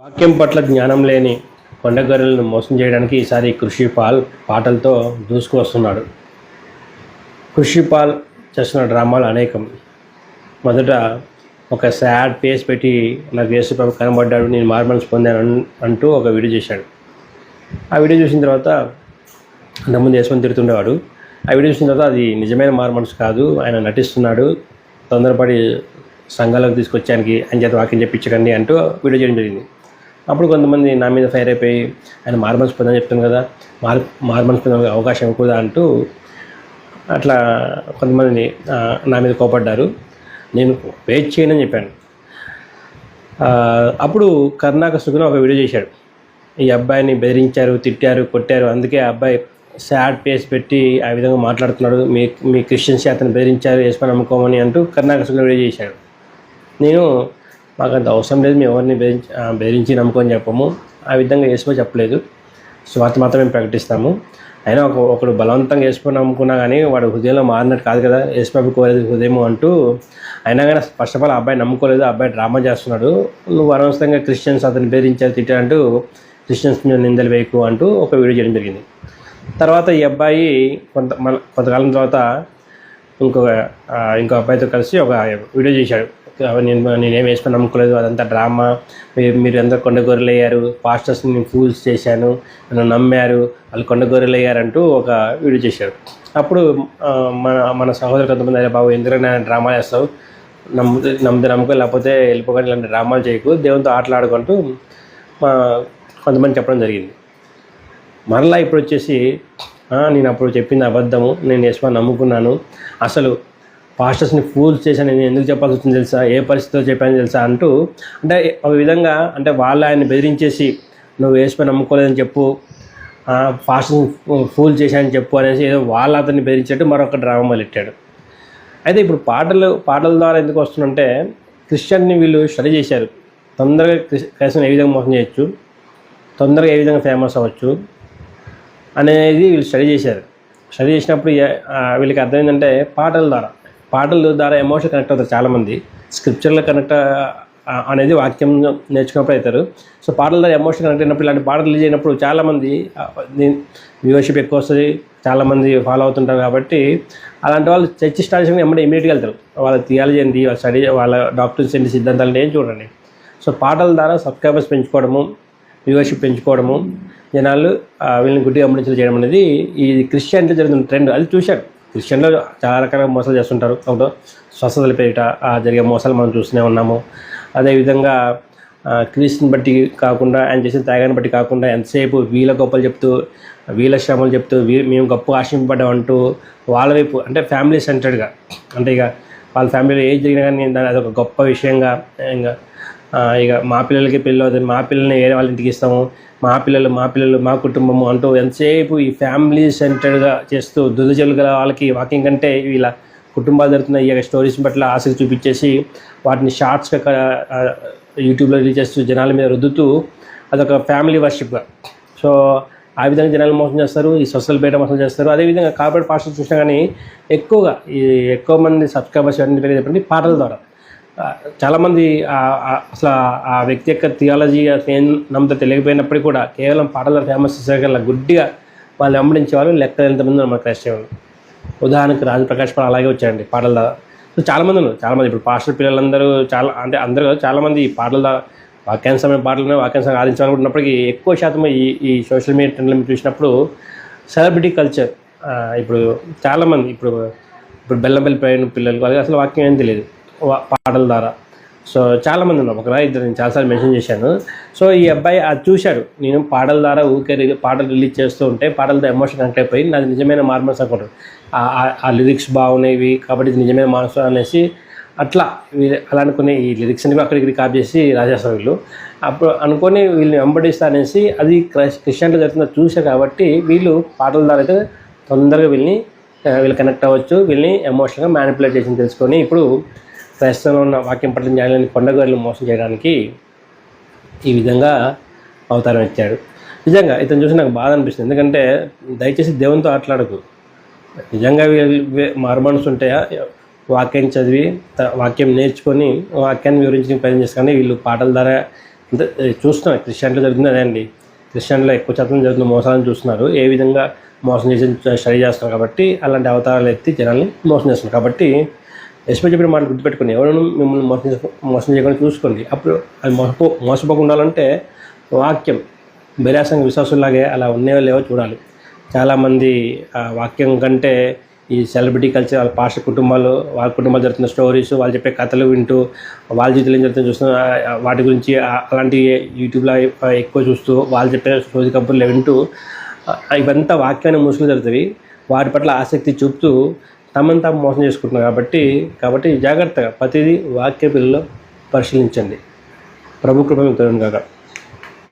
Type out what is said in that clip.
వాక్యం పట్ల జ్ఞానం లేని కొండగొర్రెలను మోసం చేయడానికి ఈసారి కృషిపాల్ పాటలతో దూసుకువస్తున్నాడు కృషిపాల్ చేసిన డ్రామాలు అనేకం. మొదట ఒక సాడ్ ఫేస్ పెట్టి నాకు యేసుప్రభు కనబడ్డాడు నేను మార్మల్స్ పొందాను అంటూ ఒక వీడియో చేశాడు. ఆ వీడియో చూసిన తర్వాత అంతకుముందు యేసుని తిడుతుండేవాడు. ఆ వీడియో చూసిన తర్వాత అది నిజమైన మార్మల్స్ కాదు ఆయన నటిస్తున్నాడు. తొందరపడి సంఘాలకు తీసుకొచ్చానికి ఆయన చేత వాక్యం చెప్పించకండి అంటూ వీడియో చేయడం జరిగింది. అప్పుడు కొంతమంది నా మీద ఫైర్ అయిపోయి ఆయన మార్మల్స్ పొందని చెప్తాను కదా మార్ మార్మల్స్ పొందే అవకాశం ఇవ్వకూడదా అంటూ అట్లా కొంతమంది నా మీద కోపడ్డారు. నేను వెయిట్ చేయనని చెప్పాను. అప్పుడు కర్ణాక సుగుణ ఒక వీడియో చేశాడు. ఈ అబ్బాయిని బెదిరించారు తిట్టారు కొట్టారు. అందుకే ఆ అబ్బాయి సాడ్ ఫేస్ పెట్టి ఆ విధంగా మాట్లాడుతున్నాడు. మీ మీ క్రిస్టియన్స్ అతను బెదిరించారు వేసుకొని నమ్ముకోమని అంటూ కర్ణాక సుగుణ వీడియో చేశాడు. నేను మాకు అంత అవసరం లేదు మేము ఎవరిని బెదిరించి బెదిరించి నమ్ముకొని చెప్పము. ఆ విధంగా వేసుకో చెప్పలేదు. స్వార్థ మాత్రమే ప్రకటిస్తాము. అయినా ఒక ఒకడు బలవంతంగా వేసుకొని నమ్ముకున్నా కానీ వాడు హృదయంలో మారినట్టు కాదు కదా యేసుప్రభు కోరేది హృదయం అంటూ అయినా కానీ ఫస్ట్ ఆఫ్ ఆల్ అబ్బాయి నమ్ముకోలేదు ఆ అబ్బాయి డ్రామా చేస్తున్నాడు. నువ్వు అనవసరంగా క్రిస్టియన్స్ అతను బెదిరించారు తిట్టారంటూ క్రిస్టియన్స్ మీద నిందలు వేయకు అంటూ ఒక వీడియో చేయడం జరిగింది. తర్వాత ఈ అబ్బాయి కొంత మన కొంతకాలం తర్వాత ఇంకొక ఇంకో అబ్బాయితో కలిసి ఒక వీడియో చేశాడు. నేను నేనేం వేసుకొని నమ్ముకోలేదు. అదంతా డ్రామా. మీరు మీరు అందరు కొండ గొర్రెలు అయ్యారు పాస్టర్స్ని నేను ఫూల్స్ చేశాను. నన్ను నమ్మారు. వాళ్ళు కొండ గొర్రెలు అయ్యారంటూ ఒక వీడియో చేశారు. అప్పుడు మన మన సహోదరు కొంతమంది అయ్యా బాబు ఎందుకంటే డ్రామా చేస్తావు? నమ్ముతే నమ్మితే నమ్మకం లేకపోతే వెళ్ళిపోకండి ఇలాంటి డ్రామాలు చేయకు. దేవునితో ఆటలాడుకుంటూ మా కొంతమంది చెప్పడం జరిగింది. మరలా ఇప్పుడు వచ్చేసి నేను అప్పుడు చెప్పింది అబద్ధము. నేను యశ్వ నమ్ముకున్నాను. అసలు పాస్టర్స్ని ఫూల్స్ చేశాను నేను ఎందుకు చెప్పాల్సి వచ్చింది తెలుసా? ఏ పరిస్థితిలో చెప్పాను తెలుసా అంటూ అంటే ఒక విధంగా అంటే వాళ్ళు ఆయన్ని బెదిరించేసి నువ్వు వేసుకొని నమ్ముకోలేదని చెప్పు ఫాస్ట్ని ఫూల్ చేశానని చెప్పు అనేసి ఏదో వాళ్ళు అతన్ని బెదిరించేట్టు మరొక డ్రామా మొదలెట్టాడు అయితే ఇప్పుడు పాటలు పాటల ద్వారా ఎందుకు వస్తుందంటే క్రిస్టియన్ని వీళ్ళు స్టడీ చేశారు. తొందరగా క్రిస్టియన్ ఏ విధంగా మోసం చేయొచ్చు తొందరగా ఏ విధంగా ఫేమస్ అవ్వచ్చు అనేది వీళ్ళు స్టడీ చేశారు. స్టడీ చేసినప్పుడు వీళ్ళకి అర్థమైందంటే పాటల ద్వారా. పాటల ద్వారా ఎమోషన్ కనెక్ట్ అవుతారు చాలామంది. స్క్రిప్చర్లో కనెక్ట్ అనేది వాక్యం నేర్చుకున్నప్పుడు అవుతారు. సో పాటల ద్వారా ఎమోషన్ కనెక్ట్ అయినప్పుడు ఇలాంటి పాటలు రిలీజ్ అయినప్పుడు చాలామంది వ్యూవర్షిప్ ఎక్కువ వస్తుంది చాలామంది ఫాలో అవుతుంటారు కాబట్టి అలాంటి వాళ్ళు చర్చి స్టార్ట్ ఎమ్మడే ఇమీడియట్గా వెళ్తారు. వాళ్ళ థియాలజీ ఏంటి వాళ్ళ స్టడీ వాళ్ళ డాక్టర్స్ ఏంటి సిద్ధాంతాలు ఏం చూడండి. సో పాటల ద్వారా సబ్స్క్రైబర్స్ పెంచుకోవడము వ్యూవర్షిప్ పెంచుకోవడము జనాలు వీళ్ళని గుడ్డి గమనించడం చేయడం అనేది ఈ క్రిస్టియన్లో జరుగుతున్న ట్రెండ్. అది చూశారు. క్రిస్టియన్లో చాలా రకాల మోసాలు చేస్తుంటారు. ఒకటో స్వస్థతల పేరిట జరిగే మోసాలు మనం చూస్తూనే ఉన్నాము. అదేవిధంగా ఆ, క్రీస్తుని బట్టి కాకుండా ఆయన చేసిన త్యాగాన్ని బట్టి కాకుండా ఎంతసేపు వీళ్ళ గొప్పలు చెప్తూ వీళ్ళ శ్రమలు చెప్తూ వీ మేము గొప్ప ఆశింపబడ్డాం అంటూ వాళ్ళ వైపు అంటే ఫ్యామిలీ సెంటర్డ్గా అంటే ఇక వాళ్ళ ఫ్యామిలీలో ఏది జరిగినా కానీ దాని అదొక గొప్ప విషయంగా ఇంకా ఇక మా పిల్లలకి పెళ్ళి మా పిల్లల్ని వేరే వాళ్ళ ఇంటికి ఇస్తాము. మా పిల్లలు మా పిల్లలు మా కుటుంబము అంటూ ఎంతసేపు ఈ ఫ్యామిలీ సెంటర్డ్గా చేస్తూ దురదజలు గల వాళ్ళకి వాకింగ్ కంటే ఇలా కుటుంబాలు జరుగుతున్న ఈ స్టోరీస్ పట్ల ఆసక్తి చూపించేసి వాటిని షార్ట్స్గా యూట్యూబ్లో రిలీజ్ చేస్తూ జనాల మీద రుద్దుతూ అదొక ఫ్యామిలీ వర్షిప్గా సో ఆ విధంగా జనాలు మోసం చేస్తారు. ఈ సోషల్ బయట మోసం చేస్తారు. అదేవిధంగా కార్పొరేట్ పాస్టర్స్ చూసినా కానీ ఎక్కువగా ఈ ఎక్కువ మంది సబ్స్క్రైబర్స్ అన్ని పెరిగి చెప్పండి? పాటల ద్వారా. చాలామంది ఆ- అసలు ఆ- వ్యక్తి యొక్క థియాలజీ ఏం నమ్మతో తెలియకపోయినప్పటికీ కూడా కేవలం పాటల ఫేమస్ చేసేకల్లా గుడ్డిగా వాళ్ళు వెంబడించే వాళ్ళు లెక్క ఎంతమంది మన క్రైస్తవులు ఉదాహరణకు రాజు ప్రకాష్ పాల్ అలాగే వచ్చాయండి పాటల సో చాలామంది ఉన్నారు. చాలామంది ఇప్పుడు పాస్టర్ పిల్లలందరూ చాలా అంటే అందరూ చాలామంది ఈ పాటల వాక్యాంశమైన పాటలను వాక్యాంశం ఆదించాలనుకుంటున్నప్పటికీ ఎక్కువ శాతం ఈ ఈ సోషల్ మీడియా ట్రెండ్లు మీరు చూసినప్పుడు సెలబ్రిటీ కల్చర్ ఇప్పుడు చాలామంది ఇప్పుడు ఇప్పుడు బెల్లంపల్లి పైన పిల్లలు అలాగే అసలు వాక్యం ఏం తెలియదు. పాటల ద్వారా. సో చాలామంది ఉన్నారు. ఒకరా ఇద్దరు నేను చాలాసార్లు మెన్షన్ చేశాను. సో ఈ అబ్బాయి అది చూశాడు. నేను పాటల ద్వారా ఊకే పాటలు రిలీజ్ చేస్తూ ఉంటే పాటలతో ఎమోషన్ కనెక్ట్ అయిపోయి నాది నిజమైన మార్మల్స్ అనుకుంటారు ఆ- లిరిక్స్ బాగున్నాయి కాబట్టి ఇది నిజమైన మార్మల్స్ అనేసి అట్లా వీళ్ళు అలా అనుకుని ఈ లిరిక్స్ అనేవి అక్కడికి ఇక్కడికి కాపీ చేసి రాసేస్తారు వీళ్ళు. అప్పుడు అనుకొని వీళ్ళని వెంబడిస్తా అనేసి అది క్రిస్టియన్లో జరుగుతుందో చూసా కాబట్టి వీళ్ళు పాటల ద్వారా అయితే తొందరగా వీళ్ళని వీళ్ళు కనెక్ట్ అవ్వచ్చు. వీళ్ళని ఎమోషనల్గా మ్యానిపులేట్ చేసి తెలుసుకొని ఇప్పుడు క్రైస్తవంలో ఉన్న వాక్యం పట్ల న్యాయాలని కొండగోరలు మోసం చేయడానికి ఈ విధంగా అవతారం ఇచ్చాడు నిజంగా ఇతను చూసి నాకు బాధ అనిపిస్తుంది. ఎందుకంటే దయచేసి దేవునితో ఆటలాడకు. నిజంగా మారుమనసు ఉంటాయా? వాక్యం చదివి త- వాక్యం నేర్చుకొని వాక్యాన్ని వివరించి ప్రయత్నం చేస్తారు వీళ్ళు పాటల ద్వారా అంటే చూస్తున్నాం. క్రిస్టియన్లో జరుగుతుంది అదే అండి. క్రిస్టియన్లో ఎక్కువ శాతం జరుగుతున్న మోసాలను చూస్తున్నారు. ఏ విధంగా మోసం చేసి స్టడీ చేస్తున్నారు కాబట్టి అలాంటి అవతారాలు ఎత్తి జనాల్ని మోసం చేస్తున్నారు. కాబట్టి ఎస్పీ చెప్పిన మాటలు గుర్తుపెట్టుకుని ఎవరైనా మిమ్మల్ని మోసం మోసం చేయకుండా చూసుకోండి. అప్పుడు అది మోసపో మోసపోకుండా ఉండాలంటే వాక్యం బెరాసంగ విశ్వాసులాగే అలా ఉన్నాయో లేవో చూడాలి. చాలామంది ఆ వాక్యం కంటే ఈ సెలబ్రిటీ కల్చర్ వాళ్ళ పాస్టర్ కుటుంబాలు వాళ్ళ కుటుంబాలు జరుగుతున్న స్టోరీస్ వాళ్ళు చెప్పే కథలు వింటూ వాళ్ళ జీవితంలో ఏం చూస్తున్న వాటి గురించి అలాంటి యూట్యూబ్లో ఎక్కువ చూస్తూ వాళ్ళు చెప్పే స్టోరీ కబుర్లు వింటూ ఇవంతా వాక్యాన్ని మూసుకుని జరుగుతుంది వాటి పట్ల ఆసక్తి చూపుతూ తమను తాము మోసం చేసుకుంటున్నాం కాబట్టి కాబట్టి జాగ్రత్తగా ప్రతిదీ వాక్య పిల్లలు పరిశీలించండి. ప్రభు కృప మీకు